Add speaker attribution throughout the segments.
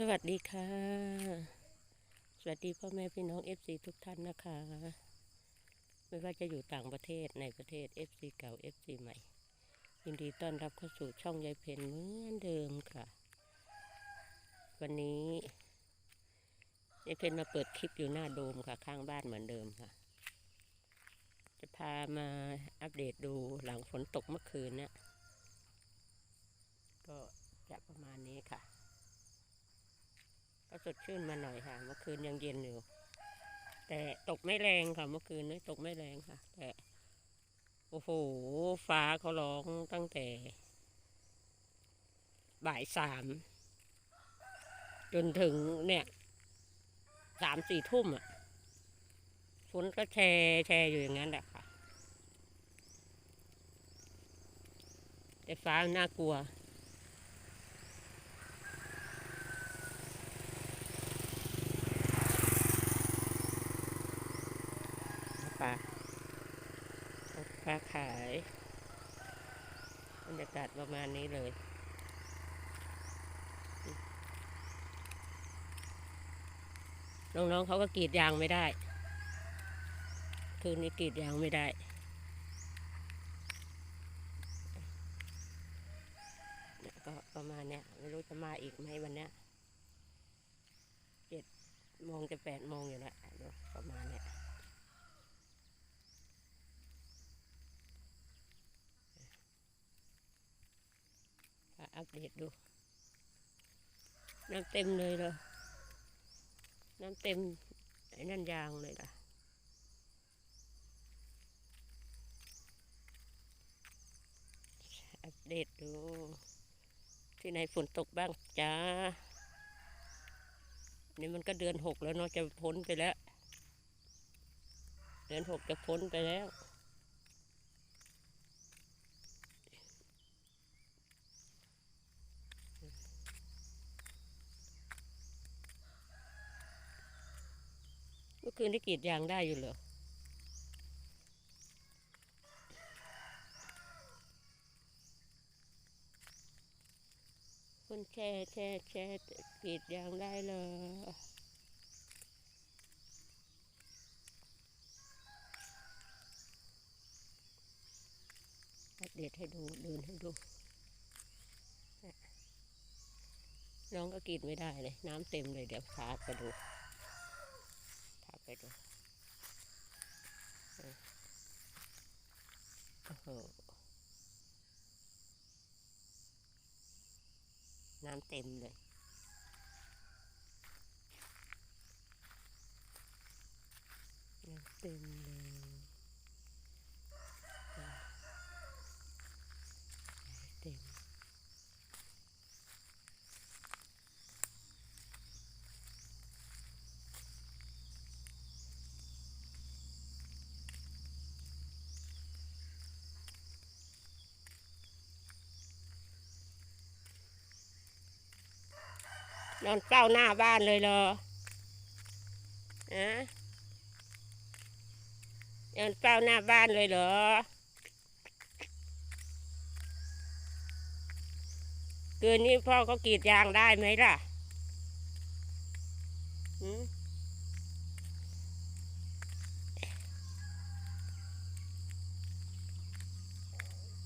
Speaker 1: สวัสดีค่ะ สวัสดีพ่อแม่พี่น้อง FC ทุกท่านนะคะ ไม่ว่าจะอยู่ต่างประเทศในประเทศ FC เก่า FC ใหม่ ยินดีต้อนรับเข้าสู่ช่องยายเพนเหมือนเดิมค่ะ วันนี้ยายเพนมาเปิดคลิปอยู่หน้าโดมค่ะ ข้างบ้านเหมือนเดิมค่ะ จะพามาอัปเดตดูหลังฝนตกเมื่อคืนเนี่ยก็จะประมาณนี้ค่ะ ก็สดชื่นมาหน่อยค่ะ เมื่อคืนยังเย็นอยู่ แต่ตกไม่แรงค่ะ เมื่อคืนนี้ตกไม่แรงค่ะ แต่ โอ้โห ฟ้าเขาร้องตั้งแต่ บ่ายสาม จนถึงเนี่ยสามสี่ทุ่มอะฝนก็แชร์แชร์อยู่อย่างนั้นแหละค่ะ แต่ฟ้าน่ากลัว ปลา เอาปลาขายบรรยากาศประมาณนี้เลย น้องๆเขาก็กรีดยางไม่ได้ คืนนี้กรีดยางไม่ได้เนี่ยก็ประมาณเนี้ยไม่รู้จะมาอีกไหมวันเนี้ยเจ็ดโมงจะแปดโมงอยู่แล้วประมาณเนี้ย ค่ะ อัปเดตดู น้ำเต็มเลยเหรอน้ำเต็มไอ้นั่นยางเลยล่ะอัปเดตดู ที่ไหนฝนตกบ้างจ้านี่มันก็เดือนหกแล้วเนาะจะพ้นไปแล้ว เดือนหกจะพ้นไปแล้ว มื่อคืนได้กรีดยางได้อยู่เหรอคุณแช่แช่แช่กรีดยางได้เลยอัปเดตให้ดูเดินให้ดูน้องก็กีดไม่ได้เลย น้ำเต็มเลยเดี๋ยวพาไปดูพาไปดู ออโอ้โหน้ำเต็มเลยน้ำเต็มเลยอ่าเต็ม นอนเฝ้าหน้าบ้านเลยเหรออะนอนเฝ้าหน้าบ้านเลยเหรอ คืนนี้พ่อเขากรีดยางได้ไหมล่ะหืม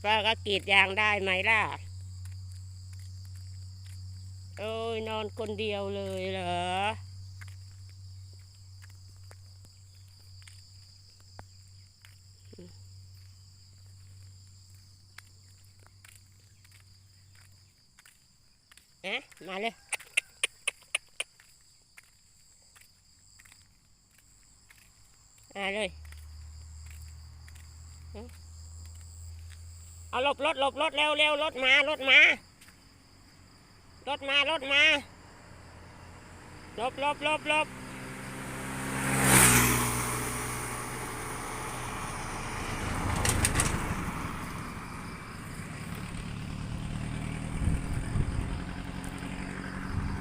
Speaker 1: พ่อก็กรีดยางได้ไหมล่ะ โอ้ยนอนคนเดียวเลยเหรอเอ๊ะมาเลยมาเลยเอ๊ะเอาหลบรถหลบรถเร็วเร็วรถมารถมา รถมารถมาลบลบลบลบ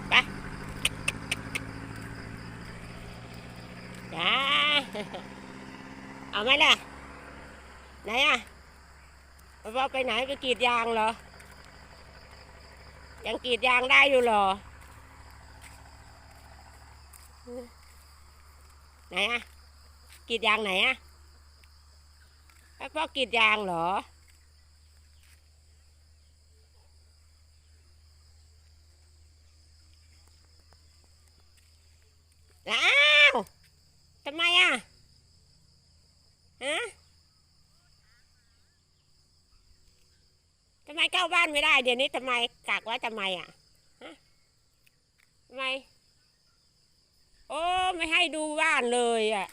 Speaker 1: ไปจ้าเอาไหมล่ะ ไหนอะว่าไปไหนไปกรีดยางเหรอ ยังกรีดยางได้อยู่เหรอ ไหนอะกรีดยางไหนอะให้พ่อกรีดยางเหรอ อ้าวทำไมอะ ฮะ ทำไมเข้าบ้านไม่ได้ เดี๋ยวนี้ทำไมกักไว่าทำไมอะฮะทำไม โอ้ไม่ให้ดูบ้านเลยอะ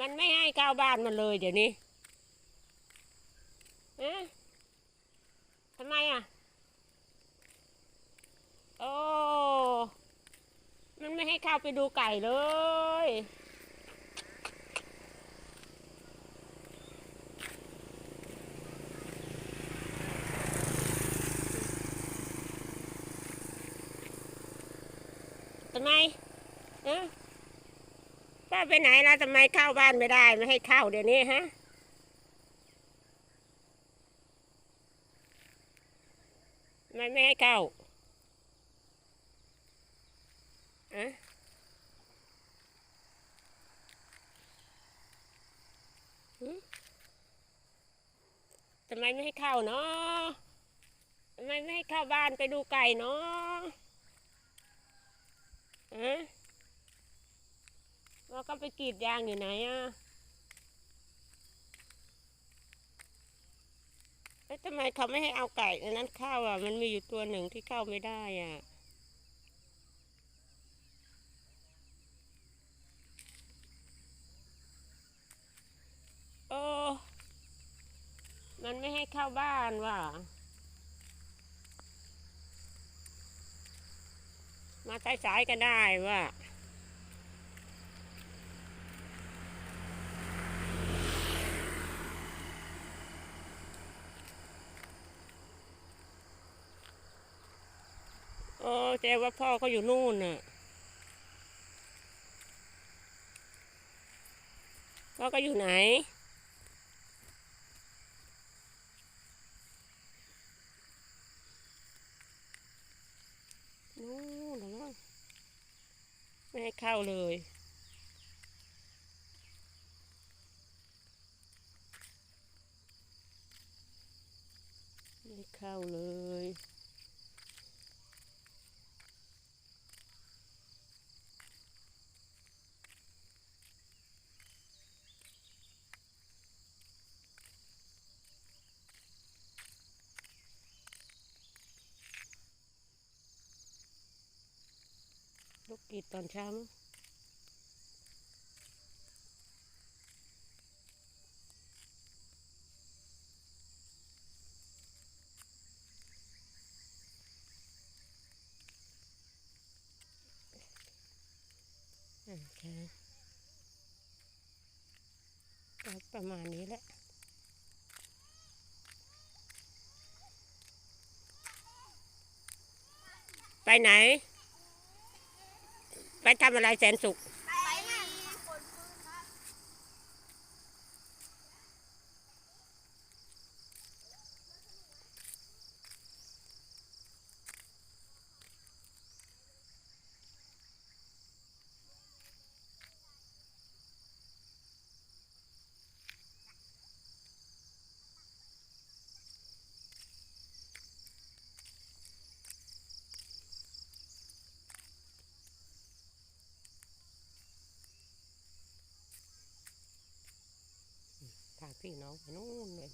Speaker 1: มันไม่ให้เข้าบ้านมันเลย เดี๋ยวนี้ฮะทำไมอะ โอ้ มันไม่ให้เข้าไปดูไก่เลย ทำไมเอะป้าไปไหนล่ะทำไมเข้าบ้านไม่ได้ ไม่ให้เข้าเดี๋ยวนี้ฮะทำไมไม่ให้เข้าอะทำไมไม่ให้เข้าเนาะทำไมไม่ให้เข้าบ้านไปดูไก่เนาะ อะเราก็ไปกรีดยางอยู่ไหนอะแล้วทำไมเขาไม่ให้เอาไก่อันนั้นเข้าอะ มันมีอยู่ตัวหนึ่งที่เข้าไม่ได้อะโอ้มันไม่ให้เข้าบ้านว่ะ มาสายๆก็ได้ว่าโอ้แจ้ว่าพ่อเขาอยู่นู่นน่ะพ่อก็อยู่ไหนนเหรอไม่ให้ เข้าเลย ไม่เข้าเลย ลู กีดตอนเช้ามั้งโอเคก็ประมาณนี้แหละไปไหน ไปทำอะไรแสนสุข
Speaker 2: ไปงานคนพื้นครับ
Speaker 1: พี่น้องไปนู่นเลย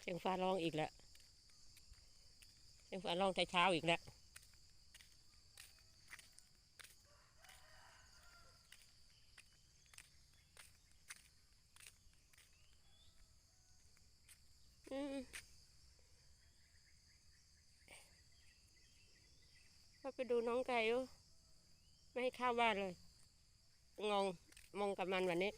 Speaker 1: เสียงฟ้าร้องอีกแล้วเสียงฟ้าร้องแต่เช้าอีกแล้ว ก็ไปดูน้องไก่อยู่ไม่ให้ข้าวบ้านเลย งงมองกับมันวันนี้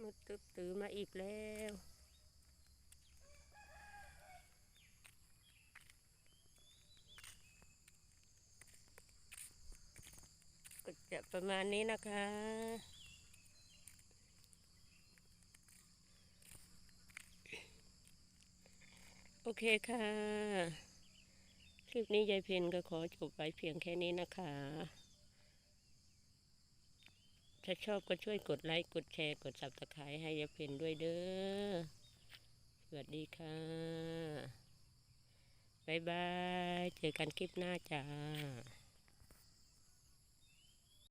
Speaker 1: มุดตึบตื่นมาอีกแล้วก็จะประมาณนี้นะคะ โอเคค่ะ คลิปนี้ยายเพนก็ขอจบไว้เพียงแค่นี้นะคะ ถ้าชอบก็ช่วยกดไลค์ กดแชร์ กดสับสไครต์ให้ยายเพนด้วยเด้อ สวัสดีค่ะ บ๊ายบาย เจอกันคลิปหน้าจ้า